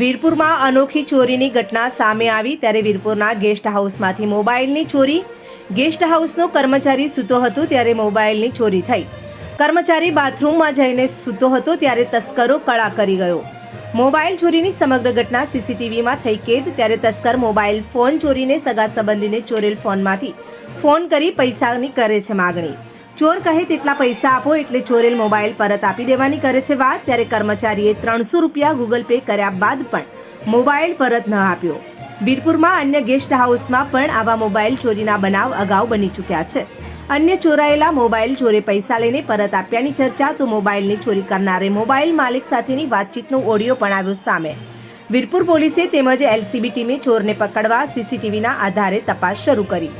વીરપુરમાં અનોખી ચોરીની ઘટના સામે આવી ત્યારે વીરપુરના ગેસ્ટ હાઉસમાંથી મોબાઈલની ચોરી. ગેસ્ટ હાઉસનો કર્મચારી સૂતો હતો ત્યારે મોબાઈલની ચોરી થઈ. કર્મચારી બાથરૂમમાં જઈને સૂતો હતો ત્યારે તસ્કરો કળા કરી ગયો. મોબાઈલ ચોરીની સમગ્ર ઘટના સીસીટીવીમાં થઈ કેદ ત્યારે તસ્કર મોબાઈલ ફોન ચોરીને સગા સંબંધીને ચોરેલ ફોનમાંથી ફોન કરી પૈસાની કરે છે માગણી. ચોર કહે તેટલા પૈસા આપો એટલે ચોરેલ મોબાઈલ પરત આપી દેવાની કરે છે વાત. ત્યારે કર્મચારીએ ત્રણસો રૂપિયા ગૂગલ પે કર્યા બાદ પણ મોબાઈલ પરત ન આપ્યો. વીરપુરમાં અન્ય ગેસ્ટ હાઉસમાં પણ આવા મોબાઈલ ચોરીના બનાવ અગાઉ બની ચૂક્યા છે. અન્ય ચોરાયેલા મોબાઈલ ચોરે પૈસા લઈને પરત આપ્યાની ચર્ચા તો મોબાઈલની ચોરી કરનારે મોબાઈલ માલિક સાથેની વાતચીતનો ઓડિયો પણ આવ્યો સામે. વીરપુર પોલીસે તેમજ એલસીબી ટીમે ચોરને પકડવા સીસીટીવીના આધારે તપાસ શરૂ કરી.